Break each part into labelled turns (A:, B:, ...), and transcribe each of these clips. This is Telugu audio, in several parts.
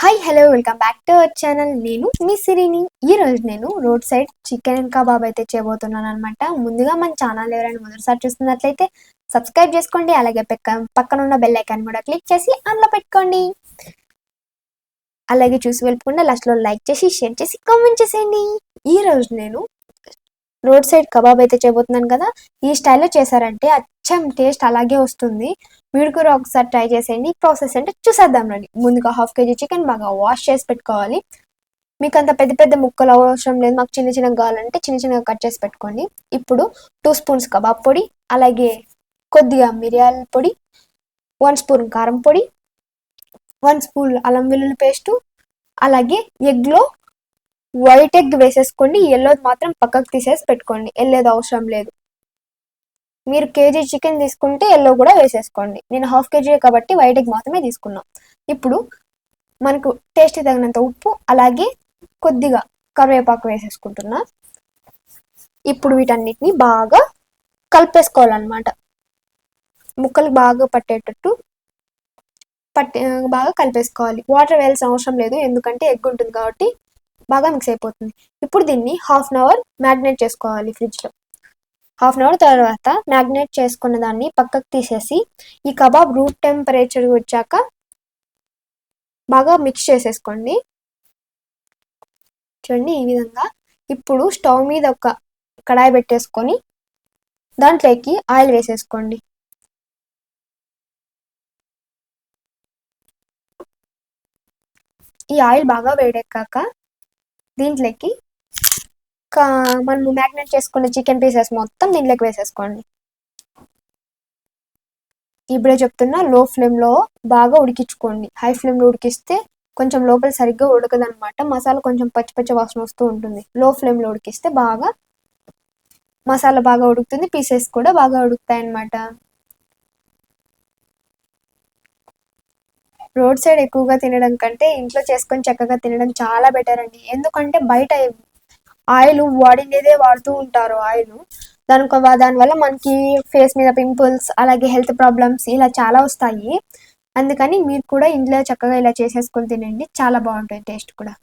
A: Hi hello welcome back to our channel నేను మీ సిరిని. ఈ రోజు నేను రోడ్ సైడ్ చికెన్ కబాబ్ అయితే చేయబోతున్నాను అనమాట ముందుగా మన ఛానల్ ఎవరైనా మొదటిసారి చూస్తున్నట్లయితే సబ్స్క్రైబ్ చేసుకోండి. అలాగే పక్క పక్కన ఉన్న బెల్ ఐకాన్ కూడా క్లిక్ చేసి అందులో పెట్టుకోండి. అలాగే చూసి వెళ్ళకుండా లాస్ట్లో లైక్ చేసి షేర్ చేసి కామెంట్ చేసేయండి. ఈ రోజు నేను రోడ్ సైడ్ కబాబ్ అయితే చేయబోతున్నాను కదా ఈ స్టైల్లో చేశారంటే అచ్చం టేస్ట్ అలాగే వస్తుంది. మీరు కూడా ఒకసారి ట్రై చేసేయండి. ప్రాసెస్ అంటే చూసేద్దాం రండి. ముందుగా హాఫ్ కేజీ చికెన్ బాగా వాష్ చేసి పెట్టుకోవాలి. మీకు అంత పెద్ద పెద్ద ముక్కలు అవసరం లేదు. మాకు చిన్న చిన్న కావాలంటే చిన్న చిన్నగా కట్ చేసి పెట్టుకోండి. ఇప్పుడు టూ స్పూన్స్ కబాబ్ పొడి అలాగే కొద్దిగా మిరియాల పొడి వన్ స్పూన్ కారం పొడి వన్ స్పూన్ అల్లం వెల్లుల్లి పేస్టు అలాగే ఎగ్లో వైట్ ఎగ్ వేసేసుకోండి ఎల్లోది మాత్రం పక్కకు తీసేసి పెట్టుకోండి. ఎల్లోది అవసరం లేదు. మీరు కేజీ చికెన్ తీసుకుంటే ఎల్లో కూడా వేసేసుకోండి. నేను హాఫ్ కేజీ కాబట్టి వైట్ ఎగ్ మాత్రమే తీసుకున్నాం. ఇప్పుడు మనకు టేస్ట్ తగినంత ఉప్పు అలాగే కొద్దిగా కరివేపాకు వేసేసుకుంటున్నా. ఇప్పుడు వీటన్నిటిని బాగా కలిపేసుకోవాలన్నమాట. ముక్కలు బాగా పట్టేటట్టు పట్టే బాగా కలిపేసుకోవాలి. వాటర్ వేయాల్సిన అవసరం లేదు ఎందుకంటే ఎగ్ ఉంటుంది కాబట్టి బాగా మిక్స్ అయిపోతుంది. ఇప్పుడు దీన్ని హాఫ్ అన్ అవర్ మ్యాగ్నేట్ చేసుకోవాలి ఫ్రిడ్జ్లో హాఫ్ అన్ అవర్ తర్వాత మ్యాగ్నేట్ చేసుకున్న దాన్ని పక్కకు తీసేసి ఈ కబాబ్ రూట్ టెంపరేచర్ వచ్చాక బాగా మిక్స్ చేసేసుకోండి. చూడండి ఈ విధంగా. ఇప్పుడు స్టవ్ మీద ఒక కడాయి పెట్టేసుకొని దాంట్లోకి ఆయిల్ వేసేసుకోండి. ఈ ఆయిల్ బాగా వేడెక్కాక దీంట్లోకి మనము మ్యాగ్నేట్ చేసుకున్న చికెన్ పీసెస్ మొత్తం దీంట్లోకి వేసేసుకోండి. ఇప్పుడే చెప్తున్నా లో ఫ్లేమ్లో బాగా ఉడికించుకోండి. హై ఫ్లేమ్లో ఉడికిస్తే కొంచెం లోపల సరిగ్గా ఉడకదనమాట మసాలా కొంచెం పచ్చి పచ్చి వాసన వస్తూ ఉంటుంది. లో ఫ్లేమ్లో ఉడికిస్తే బాగా మసాలా బాగా ఉడుకుతుంది పీసెస్ కూడా బాగా ఉడుకుతాయి అన్నమాట రోడ్ సైడ్ ఎక్కువగా తినడం కంటే ఇంట్లో చేసుకొని చక్కగా తినడం చాలా బెటర్ అండి. ఎందుకంటే బయట ఆయిల్ వాడినదే వాడుతూ ఉంటారు ఆయిల్. దానికి దానివల్ల మనకి ఫేస్ మీద పింపుల్స్ అలాగే హెల్త్ ప్రాబ్లమ్స్ ఇలా చాలా వస్తాయి. అందుకని మీరు కూడా ఇంట్లో చక్కగా ఇలా చేసేసుకొని తినండి. చాలా బాగుంటుంది టేస్ట్ కూడా.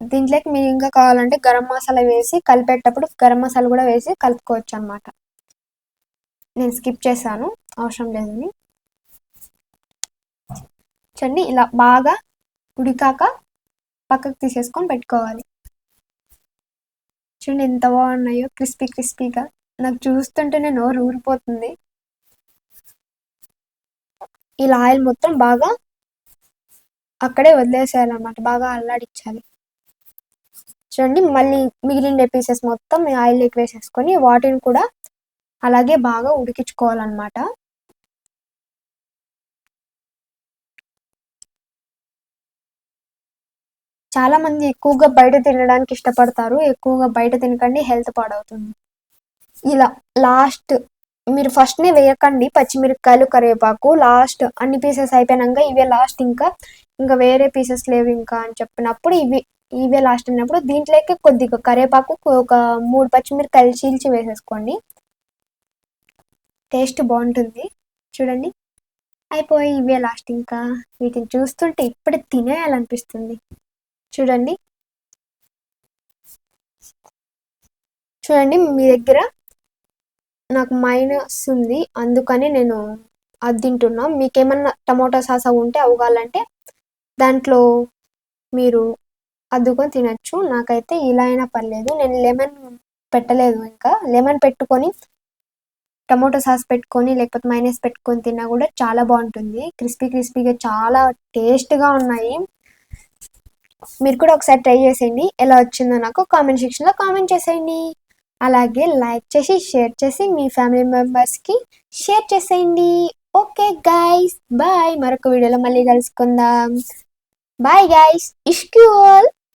A: దీంట్లోకి మీరు ఇంకా కావాలంటే గరం మసాలా వేసి కలిపేటప్పుడు గరం మసాలా కూడా వేసి కలుపుకోవచ్చు అనమాట నేను స్కిప్ చేశాను అవసరం లేదని చూడండి ఇలా బాగా ఉడికాక పక్కకు తీసేసుకొని పెట్టుకోవాలి. చూడండి ఎంత బాగున్నాయో క్రిస్పీ క్రిస్పీగా. నాకు చూస్తుంటేనే నోరు ఊరిపోతుంది. ఇలా ఆయిల్ మొత్తం బాగా అక్కడే వదిలేసేయాలన్నమాట బాగా అల్లాడించాలి చూడండి మళ్ళీ మిగిలిన పీసెస్ మొత్తం ఆయిల్లోకి వేసేసుకొని వాటిని కూడా అలాగే బాగా ఉడికించుకోవాలన్నమాట. చాలా మంది ఎక్కువగా బయట తినడానికి ఇష్టపడతారు. ఎక్కువగా బయట తినకండి హెల్త్ పాడవుతుంది. ఇలా లాస్ట్ మీరు ఫస్ట్నే వేయకండి పచ్చిమిరపకాయలు కరివేపాకు. లాస్ట్ అన్ని పీసెస్ అయిపోయినాక ఇవే లాస్ట్ ఇంకా ఇంకా వేరే పీసెస్ లేవు ఇంకా అని చెప్పినప్పుడు ఇవి ఇవే లాస్ట్ అయినప్పుడు దీంట్లోకి కొద్దిగా కరివేపాకు ఒక మూడు పచ్చిమిరకాయలు ఇల్చి వేసేసుకోండి. టేస్ట్ బాగుంటుంది. చూడండి. అయిపోయి ఇవే లాస్ట్ ఇంకా. వీటిని చూస్తుంటే ఇప్పుడే తినేయాలనిపిస్తుంది. చూడండి. చూడండి మీ దగ్గర నాకు మైనస్ ఉంది. అందుకని నేను అది తింటున్నా. మీకేమన్నా టమోటా సాస్ ఉంటే అవగాలంటే దాంట్లో మీరు అద్దుకొని తినచ్చు. నాకైతే ఇలా అయినా పర్లేదు. నేను లెమన్ పెట్టలేదు ఇంకా. లెమన్ పెట్టుకొని టమోటో సాస్ పెట్టుకొని లేకపోతే మైనస్ పెట్టుకొని తిన్నా కూడా చాలా బాగుంటుంది. క్రిస్పీ క్రిస్పీగా చాలా టేస్ట్గా ఉన్నాయి. మీరు కూడా ఒకసారి ట్రై చేసేయండి. ఎలా వచ్చిందో నాకు కామెంట్ సెక్షన్లో కామెంట్ చేసేయండి. అలాగే లైక్ చేసి షేర్ చేసి మీ ఫ్యామిలీ మెంబర్స్కి షేర్ చేసేయండి. ఓకే గైస్ బాయ్ మరొక వీడియోలో మళ్ళీ కలుసుకుందాం. Bye guys ఇష్క్యూ all